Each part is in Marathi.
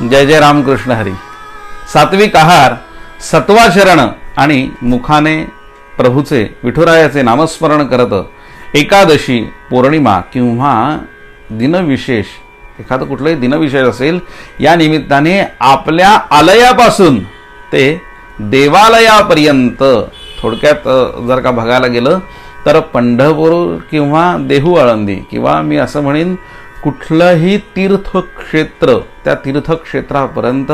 जय जय रामकृष्ण हरी. सात्विक आहार सत्वाचरण आणि मुखाने प्रभूचे विठुरायाचे नामस्मरण करत एकादशी पौर्णिमा किंवा दिनविशेष एखादं कुठलंही दिनविशेष असेल या निमित्ताने आपल्या आलयापासून ते देवालयापर्यंत थोडक्यात जर का बघायला गेलं तर पंढरपूर किंवा देहू आळंदी किंवा मी असं म्हणेन कुठलंही तीर्थक्षेत्र त्या तीर्थक्षेत्रापर्यंत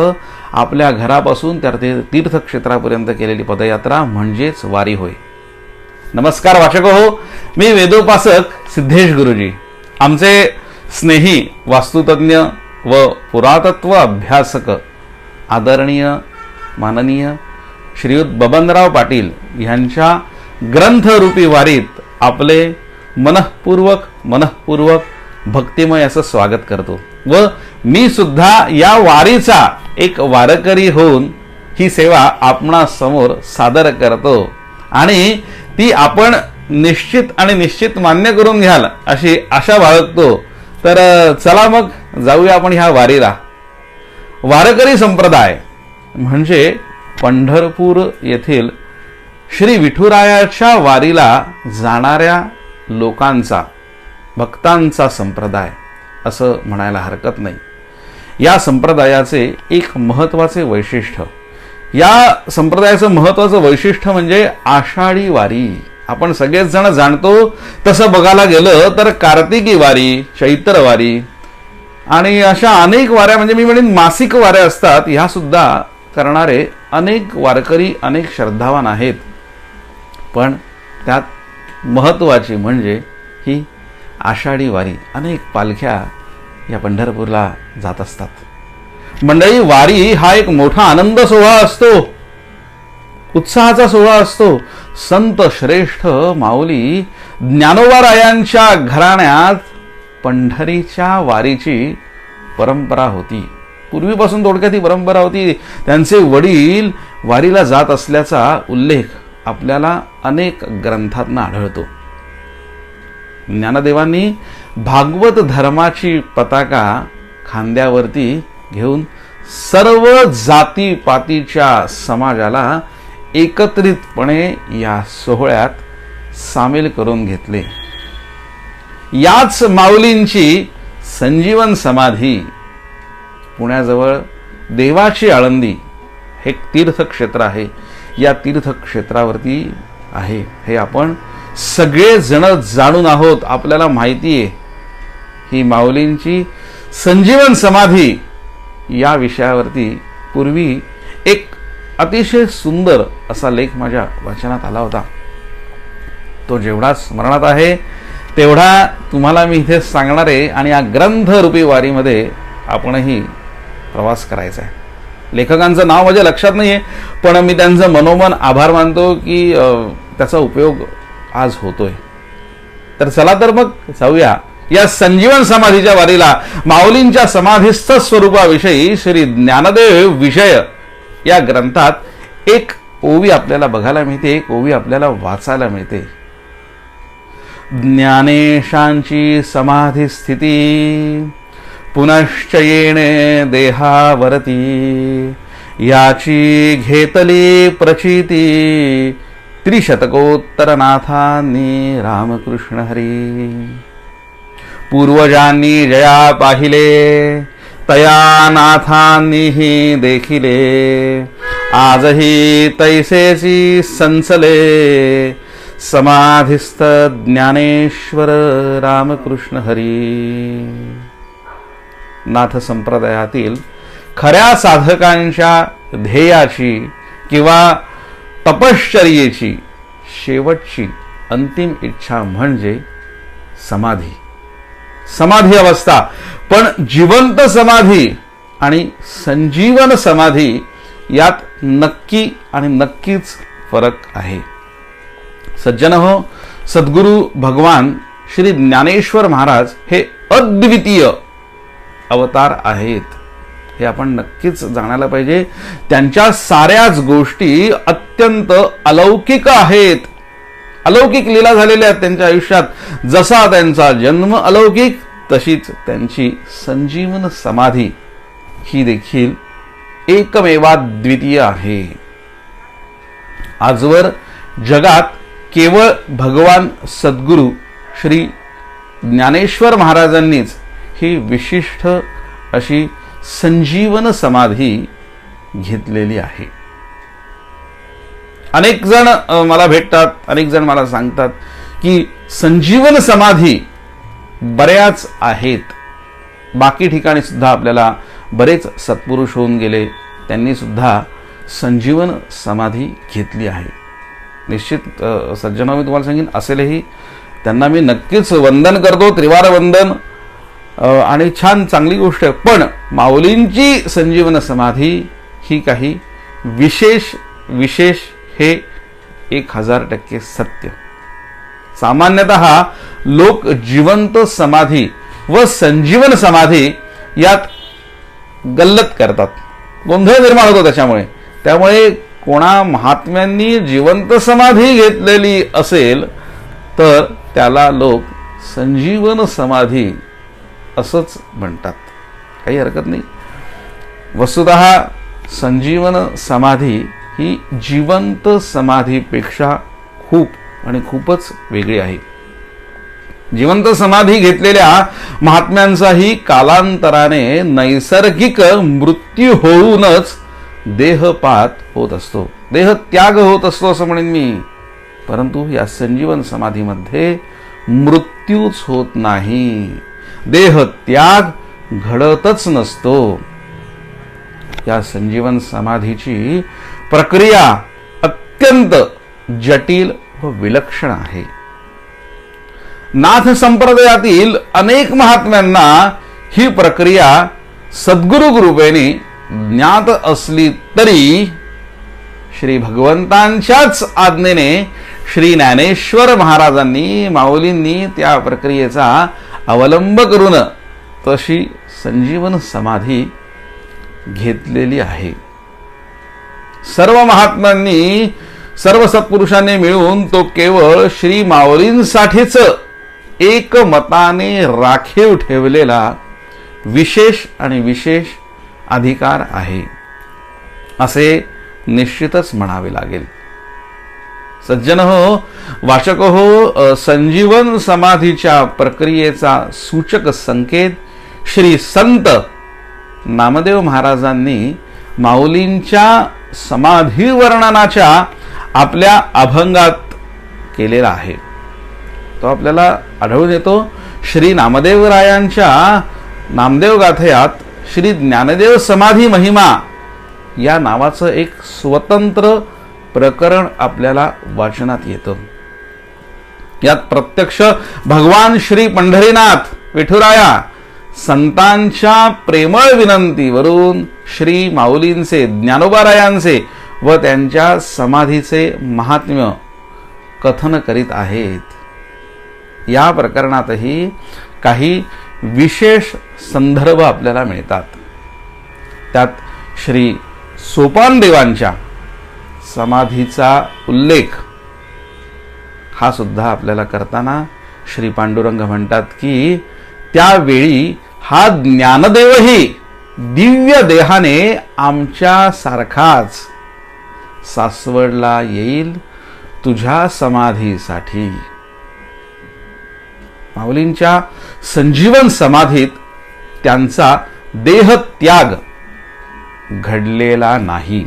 आपल्या घरापासून त्या तीर्थक्षेत्रापर्यंत केलेली पदयात्रा म्हणजेच वारी होय. नमस्कार वाचक हो मी वेदोपासक सिद्धेश गुरुजी. आमचे स्नेही वास्तुतज्ञ व पुरातत्व अभ्यासक आदरणीय माननीय श्रीयुत बबनराव पाटील ह्यांच्या ग्रंथरूपी वारीत आपले मनःपूर्वक मनःपूर्वक भक्तिमय असं स्वागत करतो. व मी सुद्धा या वारीचा एक वारकरी होऊन ही सेवा आपणासमोर सादर करतो. आणि ती आपण निश्चित आणि निश्चित मान्य करून घ्याल अशी आशा बाळगतो. तर चला मग जाऊया आपण ह्या वारीला. वारकरी संप्रदाय म्हणजे पंढरपूर येथील श्री विठुरायाच्या वारीला जाणाऱ्या लोकांचा. भक्तांचा संप्रदाय असं म्हणायला हरकत नाही. या संप्रदायाचे एक महत्त्वाचे वैशिष्ट्य. या संप्रदायाचं महत्त्वाचं वैशिष्ट्य म्हणजे आषाढी वारी. आपण सगळेच जण जाणतो तसं बघायला गेलं तर कार्तिकी वारी चैत्र वारी आणि अशा अनेक वाऱ्या म्हणजे मी म्हणेन मासिक वाऱ्या असतात ह्या सुद्धा करणारे अनेक वारकरी अनेक श्रद्धावान आहेत. पण त्यात महत्त्वाची म्हणजे ही आषाढी वारी अनेक पालख्या या पंढरपूरला जात असतात. मंडळी वारी हा एक मोठा आनंद सोहळा असतो. उत्साहाचा सोहळा असतो. संत श्रेष्ठ माऊली ज्ञानोबारायांच्या घराण्यात पंढरीच्या वारीची परंपरा होती. पूर्वीपासून थोडक्यात ही परंपरा होती. त्यांचे वडील वारीला जात असल्याचा उल्लेख आपल्याला अनेक ग्रंथांना आढळतो. ज्ञानदेवांनी भागवत धर्माची पताका खांद्यावरती घेऊन सर्व जाती पातीच्या समाजाला एकत्रितपणे या सोहळ्यात सामील करून घेतले. याच माऊलींची संजीवन समाधी पुण्याजवळ देवाची आळंदी हे तीर्थक्षेत्र आहे. या तीर्थक्षेत्रावरती आहे. हे आपण सगळेजण जाणून आहोत आपल्याला माहिती आहे. ही माऊलींची संजीवन समाधी या विषयावरती पूर्वी एक अतिशय सुंदर असा लेख माझ्या वाचनात आला होता. तो जेवढा स्मरणात आहे तेवढा तुम्हाला मी इथे सांगणार आहे आणि या ग्रंथरूपी वारीमध्ये आपणही प्रवास करायचा आहे. लेखकांचं नाव माझ्या लक्षात नाही आहे पण मी त्यांचं मनोमन आभार मानतो की त्याचा उपयोग आज होतोय. तर चला तर मग जाऊया या संजीवन समाधीच्या वारीला माऊलींच्या समाधीस्थ स्वरूपाविषयी श्री ज्ञानदेव विषय या ग्रंथात एक ओवी आपल्याला बघायला मिळते एक ओवी आपल्याला वाचायला मिळते. ज्ञानेशांची समाधी स्थिती पुनश्च येणे देहावरती याची घेतली प्रचिती त्रिशतकोत्तरनाथांनी रामकृष्ण हरी। पूर्वजांनी जया पाहिले तया नाथांनीही देखिले। आजही तैसेची संसले। समाधिस्थ ज्ञानेश्वर रामकृष्ण हरी। नाथ संप्रदायातील खऱ्या साधकांच्या ध्येयाची किंवा तपश्चर्येची शेवटची अंतिम इच्छा म्हणजे समाधी. समाधी अवस्था. पण जिवंत समाधी आणि संजीवन समाधी यात नक्की आणि नक्कीच फरक आहे. सज्जन हो सद्गुरू भगवान श्री ज्ञानेश्वर महाराज हे अद्वितीय अवतार आहेत. हे आपण नक्कीच जाणायला पाहिजे. त्यांच्या साऱ्याच गोष्टी अत्यंत अलौकिक आहेत. अलौकिक लीला झालेल्या आहेत त्यांच्या आयुष्यात. जसा त्यांचा जन्म अलौकिक तशीच त्यांची संजीवन समाधी ही देखील एकमेवा द्वितीय आहे. आजवर जगात केवळ भगवान सद्गुरू श्री ज्ञानेश्वर महाराजांनीच ही विशिष्ट अशी संजीवन समाधी घेतलेली आहे. अनेक जण मला भेटतात अनेक जण मला सांगतात की संजीवन समाधी बऱ्याच आहेत. बाकी ठिकाणी सुद्धा आपल्याला बरेच सत्पुरुष होऊन गेले. त्यांनी सुद्धा संजीवन समाधी घेतली आहे. निश्चित सज्जना मी तुम्हाला सांगेन असेलही. त्यांना मी नक्कीच वंदन करतो त्रिवार वंदन. आणि छान चांगली गोष्ट आहे. पण माऊलींची संजीवन समाधी ही काही विशेष विशेष हे एक हजार टक्के सत्य. सामान्यतः लोक जिवंत समाधी व संजीवन समाधी यात गल्लत करतात. गोंधळ निर्माण होतो त्याच्यामुळे. त्यामुळे कोणा महात्म्यांनी जिवंत समाधी घेतलेली असेल तर त्याला लोक संजीवन समाधी असंच म्हणतात. काही हरकत नाही. वस्तुत संजीवन समाधी ही जिवंत समाधीपेक्षा खूप आणि खूपच वेगळी आहे. जिवंत समाधी घेतलेल्या महात्म्यांचाही कालांतराने नैसर्गिक मृत्यू होऊनच देहपात होत असतो. देह त्याग होत असतो असं म्हणेन मी. परंतु या संजीवन समाधीमध्ये मृत्यूच होत नाही. देह त्याग घडतच नसतो. या संजीवन समाधीची प्रक्रिया अत्यंत जटिल व विलक्षण आहे. नाथ संप्रदायातील अनेक महात्म्यांना ही प्रक्रिया सद्गुरु कृपेने ज्ञात असली तरी श्री भगवंतांच्याच आज्ञेने श्री ज्ञानेश्वर महाराजांनी माऊलींनी त्या प्रक्रियेचा अवलंब करून तशी संजीवन समाधी घेतलेली आहे. सर्व महात्म्यांनी सर्व सत्पुरुषांनी मिळून तो केवळ श्री माऊलींसाठीच एक मताने राखीव ठेवलेला विशेष आणि विशेष अधिकार आहे. असे निश्चितच म्हणावे लागेल. सज्जन हो वाचक हो संजीवन समाधीच्या प्रक्रियेचा सूचक संकेत श्री संत नामदेव महाराजांनी माऊलींच्या समाधी वर्णनाच्या आपल्या अभंगात केलेला आहे. तो आपल्याला आढळून येतो. श्री नामदेवरायांच्या नामदेव गाथयात श्री ज्ञानदेव समाधी महिमा या नावाचं एक स्वतंत्र प्रकरण आपल्याला वाचनात येतं. यात प्रत्यक्ष भगवान श्री पंढरीनाथ विठुराया संतांच्या प्रेमळ विनंतीवरून श्री माऊलींचे ज्ञानोबारायांचे व त्यांच्या समाधीचे महात्म्य कथन करीत आहेत. या प्रकरणातही काही विशेष संदर्भ आपल्याला मिळतात. त्यात श्री सोपान देवांच्या समाधीचा उल्लेख हा सुद्धा आपल्याला करताना श्री पांडुरंग म्हणतात की त्यावेळी हा ज्ञानदेवही दिव्य देहाने आमच्या सारखाच सासवडला येईल तुझ्या समाधीसाठी. माऊलींच्या संजीवन समाधीत त्यांचा देह त्याग घडलेला नाही.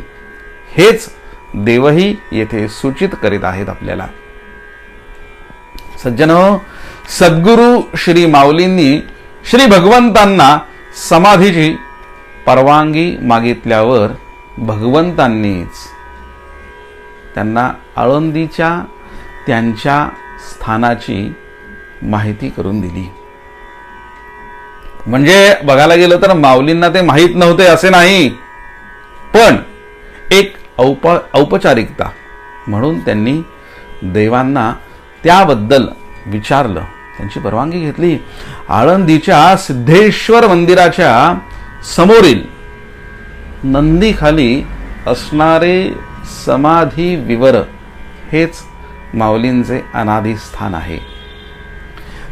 हेच देवही येथे सूचित करीत आहेत आपल्याला. सज्जन सद्गुरु श्री माऊलींनी श्री भगवंतांना समाधीची परवानगी मागितल्यावर भगवंतांनीच त्यांना आळंदीच्या त्यांच्या स्थानाची माहिती करून दिली. म्हणजे बघायला गेलं तर माऊलींना ते माहीत नव्हते असे नाही. पण औप औपचारिकता. म्हणून त्यांनी देवांना त्याबद्दल विचारलं. त्यांची परवानगी घेतली. आळंदीच्या सिद्धेश्वर मंदिराच्या समोरील नंदीखाली असणारे समाधी विवर हेच माऊलींचे अनादी स्थान आहे.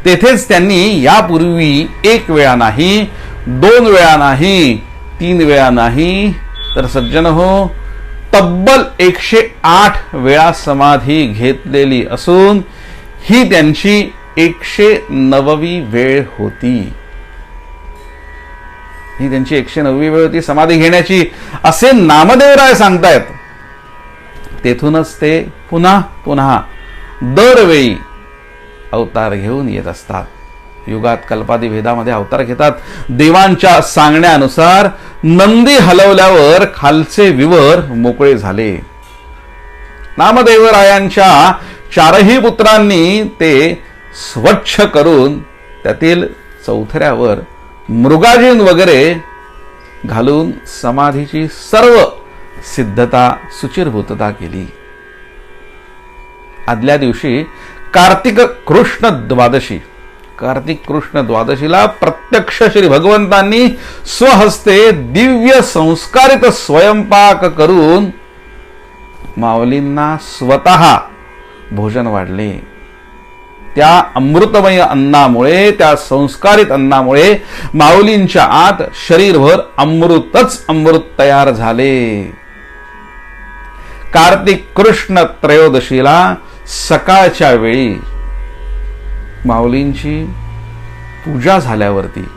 तेथेच त्यांनी यापूर्वी एक वेळा नाही दोन वेळा नाही तीन वेळा नाही तर सज्जन हो तब्बल एकशे आठ वेळा समाधी घेतलेली असून ही त्यांची एकशे नववी वेळ होती. ही त्यांची एकशे नववी वेळ होती. समाधी घेण्याची असे नामदेवराय सांगतायत. तेथूनच ते पुन्हा पुन्हा दरवेळी अवतार घेऊन येत असतात. युगात कल्पादी भेदामध्ये अवतार घेतात. देवांच्या सांगण्यानुसार नंदी हलवल्यावर खालचे विवर मोकळे झाले. नामदेवरायांच्या चारही पुत्रांनी ते स्वच्छ करून त्यातील चौथऱ्यावर मृगाजीन वगैरे घालून समाधीची सर्व सिद्धता सुचिरभूतता केली. आदल्या दिवशी कार्तिक कृष्ण द्वादशी. कार्तिक कृष्ण द्वादशीला प्रत्यक्ष श्री भगवंतांनी स्वहस्ते दिव्य संस्कारित स्वयंपाक करून माऊलींना स्वतः भोजन वाढले. त्या अमृतमय अन्नामुळे त्या संस्कारित अन्नामुळे माऊलींच्या आत शरीरभर अमृतच अमृत तयार झाले. कार्तिक कृष्ण त्रयोदशीला सकाळच्या वेळी माऊलींची पूजा झाल्यावरती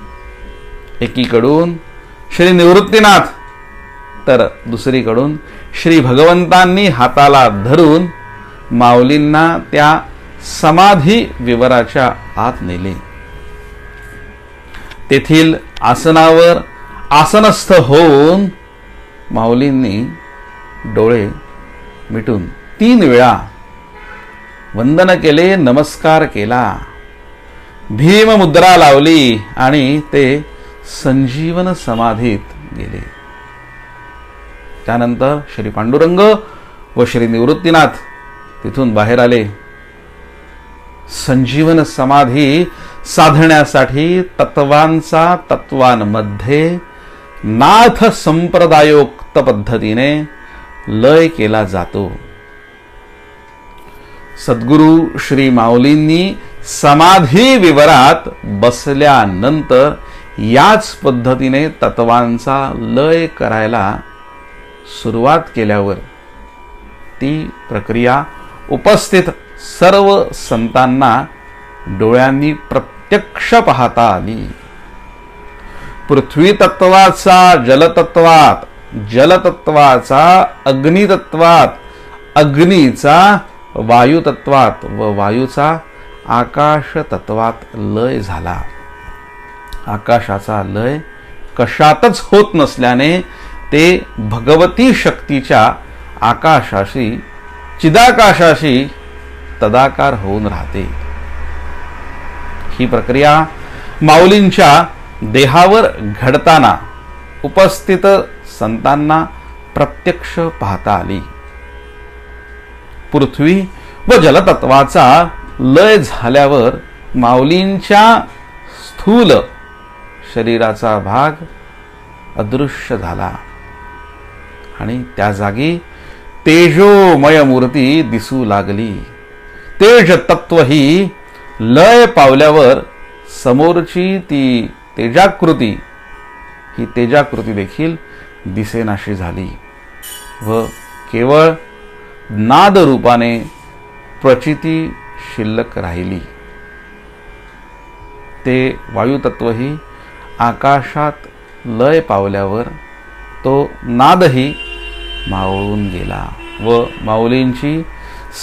एकीकडून श्री निवृत्तीनाथ तर दुसरीकडून श्री भगवंतांनी हाताला धरून माऊलींना त्या समाधी विवराच्या आत नेले. तेथील आसनावर आसनस्थ होऊन माऊलींनी डोळे मिटून तीन वेळा वंदन केले नमस्कार केला. भीम मुद्रा लावली आणि ते संजीवन समाधीत गेले. त्यानंतर श्री पांडुरंग व श्री निवृत्तीनाथ तिथून बाहेर आले. संजीवन समाधी साधण्यासाठी तत्वांचा तत्वांमध्ये नाथ संप्रदायोक्त पद्धतीने लय केला जातो. सद्गुरु श्री माऊलींनी समाधी विवरात बसल्यानंतर याच पद्धतीने तत्वांचा लय करायला सुरुवात केल्यावर ती प्रक्रिया उपस्थित सर्व संतांना डोळ्यांनी प्रत्यक्ष पाहता आली. पृथ्वी तत्वाचा जलतत्वात जलतत्वाचा अग्नितत्वात अग्नीचा वायुतत्वात व वायूचा आकाश तत्वात लय झाला. आकाशाचा लय कशातच होत नसल्याने ते भगवती शक्तीच्या आकाशाशी चिदाकाशाशी तदाकार होऊन राहते. ही प्रक्रिया माऊलींच्या देहावर घडताना उपस्थित संतांना प्रत्यक्ष पाहता आली. पृथ्वी व जलतत्वाचा लय झाल्यावर माऊलींच्या स्थूल शरीराचा भाग अदृश्य झाला. आणि त्या जागी तेजोमय मूर्ती दिसू लागली. तेज तत्व ही लय पावल्यावर समोरची ती तेजाकृती ही तेजाकृती देखील दिसेनाशी झाली व केवळ नाद रूपाने प्रचिती शिल्लक राहिली. ते वायुतत्वही आकाशात लय पावल्यावर तो नादही मावळून गेला व माऊलींची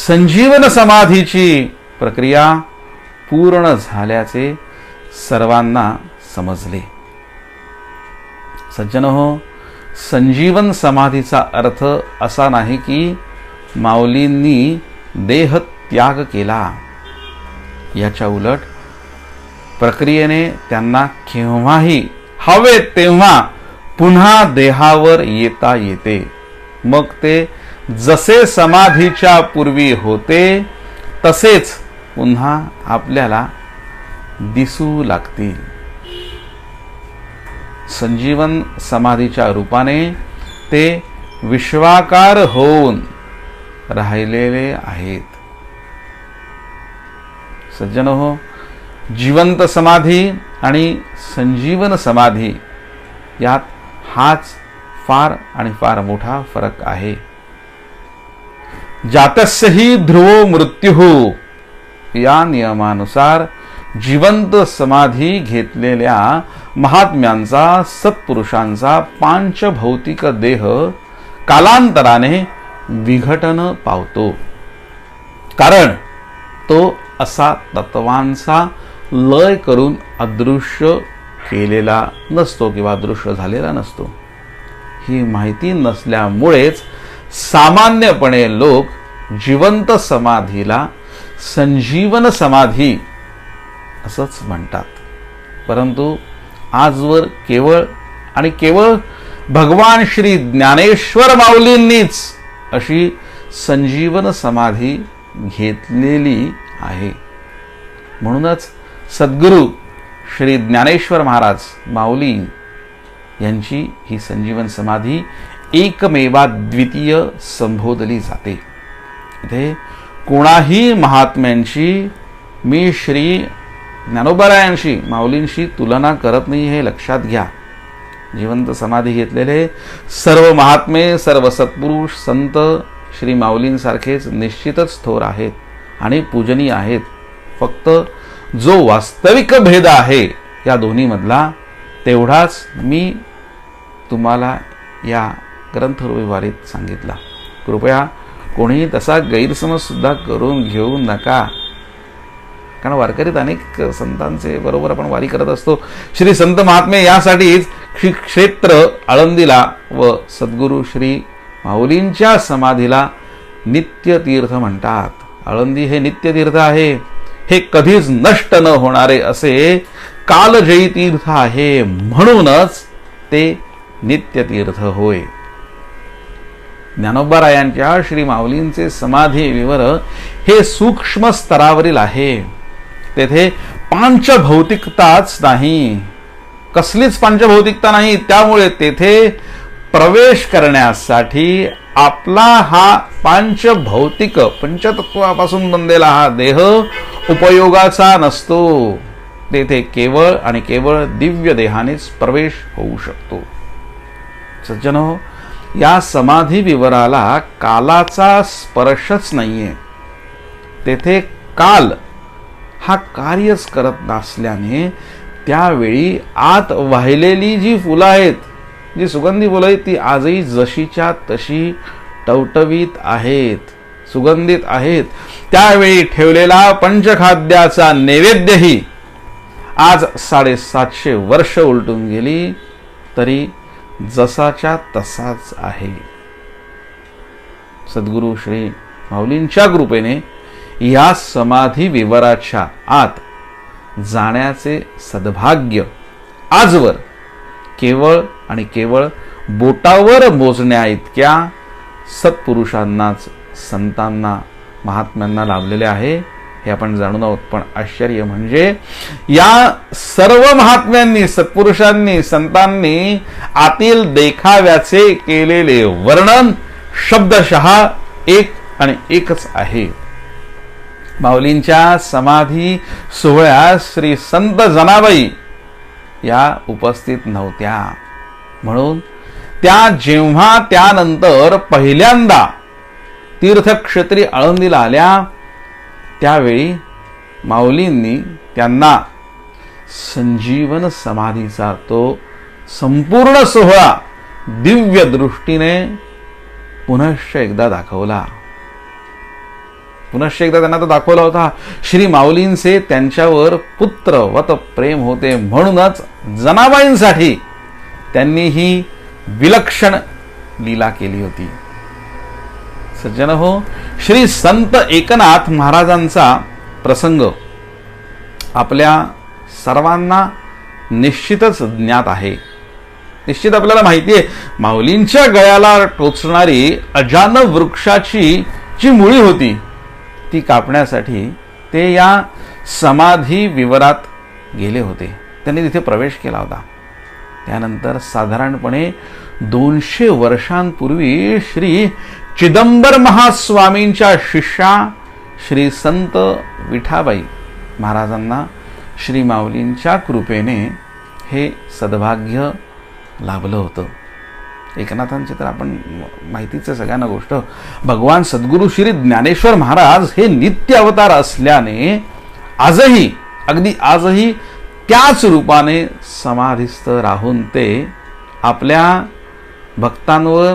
संजीवन समाधीची प्रक्रिया पूर्ण झाल्याचे सर्वांना समजले. सज्जन हो संजीवन समाधीचा अर्थ असा नाही की माऊलींनी देह त्याग केला. याच्या उलट प्रक्रियेने त्यांना केव्हाही हवे तेव्हा पुन्हा देहावर येता येते. मग ते जसे समाधीच्या पूर्वी होते तसेच पुन्हा आपल्याला दिसू लागतील. संजीवन समाधीच्या रूपाने ते विश्वाकार होऊन राहिलेले आहेत. सज्जन हो जिवंत समाधी आणि संजीवन समाधी यात हाच फार आणि फार मोठा फरक आहे. जातस्यही ध्रुव मृत्यू या नियमानुसार जिवंत समाधी घेतलेल्या महात्म्यांचा सत्पुरुषांचा पांचभौतिक देह कालांतराने विघटन पावतो. कारण तो असा तत्वांचा लय करून अदृश्य केलेला नसतो किंवा अदृश्य झालेला नसतो. ही माहिती नसल्यामुळेच सामान्यपणे लोक जिवंत समाधीला संजीवन समाधी असंच म्हणतात. परंतु आजवर केवळ आणि केवळ भगवान श्री ज्ञानेश्वर माऊलींनीच अशी संजीवन समाधी घेतलेली आहे. म्हणूनच सद्गुरू श्री ज्ञानेश्वर महाराज माऊली यांची ही संजीवन समाधी एकमेवा द्वितीय संबोधली जाते. इथे कोणाही महात्म्यांशी मी श्री ज्ञानोबरायांशी माऊलींशी तुलना करत नाही हे लक्षात घ्या. जिवंत समाधी घेतलेले सर्व महात्मे सर्व सत्पुरुष संत श्री माऊलींसारखेच निश्चितच थोर आहेत. आणि पूजनीय आहेत. फक्त जो वास्तविक भेद आहे या दोन्हीमधला तेवढाच मी तुम्हाला या ग्रंथरविवारीत सांगितला. कृपया कोणीही तसा गैरसमजसुद्धा करून घेऊ नका. कारण वारकरीत अनेक संतांचे बरोबर आपण वारी करत असतो. श्री संत महात्मे यासाठीच श्री क्षेत्र आळंदीला व सद्गुरू श्री माऊलींच्या समाधीला नित्यतीर्थ म्हणतात. आळंदी हे नित्यतीर्थ आहे. हे कधीच नष्ट न होणारे असे कालजयी तीर्थ आहे म्हणूनच ते नित्यतीर्थ होय. ज्ञानोबारायांच्या श्री माऊलींचे समाधी विवर हे सूक्ष्म स्तरावरील आहे. तेथे पांचभौतिकताच नाही. कसलीच पांचभौतिकता नाही त्यामुळे तेथे प्रवेश करण्यासाठी आपला हा पांचभौतिक पंचतत्वापासून बनलेला हा देह उपयोगाचा नसतो. तेथे केवळ आणि केवळ दिव्य देहानेच प्रवेश होऊ शकतो. सज्जन या समाधी विवराला कालाचा स्पर्शच नाहीये. तेथे काल हा कार्यच करत नसल्याने त्यावेळी आत वाहिलेली जी फुलं आहेत जी सुगंधी फुलं आहेत ती आजही जशीच्या तशी टवटवीत आहेत सुगंधित आहेत. त्यावेळी ठेवलेला पंचखाद्याचा नैवेद्यही आज साडेसातशे वर्ष उलटून गेली तरी जसाच्या तसाच आहे. सद्गुरू श्री माऊलींच्या कृपेने या समाधी विवराच्या आत जाण्याचे सद्भाग्य आजवर केवळ आणि केवळ बोटावर मोजण्या इतक्या सत्पुरुषांनाच संतांना महात्म्यांना लाभलेले आहे हे आपण जाणून आहोत. पण आश्चर्य म्हणजे या सर्व महात्म्यांनी सत्पुरुषांनी संतांनी आतील देखाव्याचे केलेले वर्णन शब्दशः एक आणि एकच आहे. माऊलींच्या समाधी सोहळ्यात श्री संत जनाबाई या उपस्थित नव्हत्या. म्हणून त्या जेव्हा त्यानंतर पहिल्यांदा तीर्थक्षेत्री आळंदीला आल्या त्यावेळी माऊलींनी त्यांना संजीवन समाधीचा तो संपूर्ण सोहळा दिव्य दृष्टीने पुनश्च एकदा दाखवला. पुनश्च एकदा त्यांना तो दाखवला होता. श्री माऊलींचे त्यांच्यावर पुत्रवत प्रेम होते म्हणूनच जनाबाईंसाठी त्यांनी ही विलक्षण लीला केली होती. सज्जन हो श्री संत एकनाथ महाराजांचा प्रसंग आपल्या सर्वांना निश्चितच ज्ञात आहे. निश्चित आपल्याला माहिती आहे माऊलींच्या गळ्याला टोचणारी अजान वृक्षाची जी मुळी होती ती कापण्यासाठी ते या समाधी विवरात गेले होते. त्यांनी तिथे प्रवेश केला होता. त्यानंतर साधारणपणे दोनशे वर्षांपूर्वी श्री चिदंबर महास्वामींच्या शिष्या श्री संत विठाबाई महाराजांना श्री माऊलींच्या कृपेने हे सद्भाग्य लाभलं होतं. एकनाथांची तर आपण माहितीच आहे सगळ्यांना गोष्ट. भगवान सद्गुरू श्री ज्ञानेश्वर महाराज हे नित्य अवतार असल्याने आजही अगदी आजही त्याच रूपाने समाधिस्थ राहून ते आपल्या भक्तांवर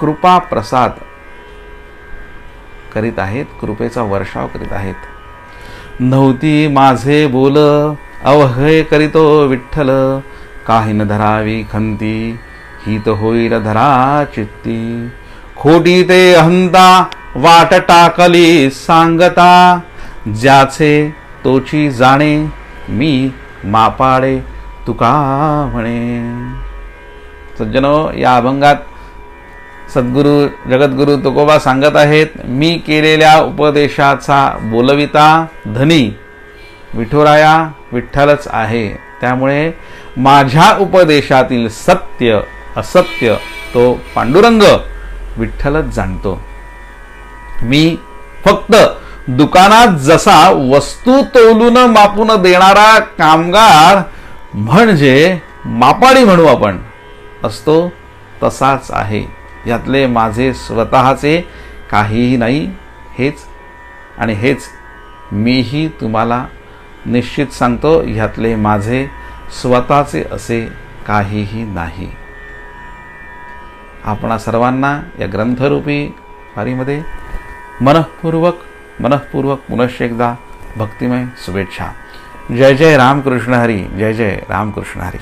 कृपा प्रसाद करीत आहेत कृपेचा वर्षाव करीत आहेत. नव्हती माझे बोल अवहय करीतो विठ्ठल काही न धरावी खंती हित होईल धरा चित्ती. खोटी ते अहंता वाट टाकली सांगता ज्याचे तोची जाणे मी मापाडे तुका म्हणे सज्जनो या अभंगात सद्गुरू जगद्गुरू तुकोबा सांगत आहेत मी केलेल्या उपदेशाचा बोलविता धनी विठुराया विठ्ठलच आहे. त्यामुळे माझ्या उपदेशातील सत्य असत्य तो पांडुरंग विठ्ठलच जाणतो. मी फक्त दुकानात जसा वस्तू तोलून मापून देणारा कामगार म्हणजे मापाडी म्हणू आपण. असतो तसाच आहे. यातले माझे स्वतःचे काहीही नाही हेच. आणि हेच मीही तुम्हाला निश्चित सांगतो ह्यातले माझे स्वतःचे असे काहीही नाही. आपणा सर्वांना या ग्रंथरूपी वारीमध्ये मनःपूर्वक मनःपूर्वक पुनश्च एकदा भक्तिमय शुभेच्छा. जय जय रामकृष्ण हरी जय जय रामकृष्ण हरी.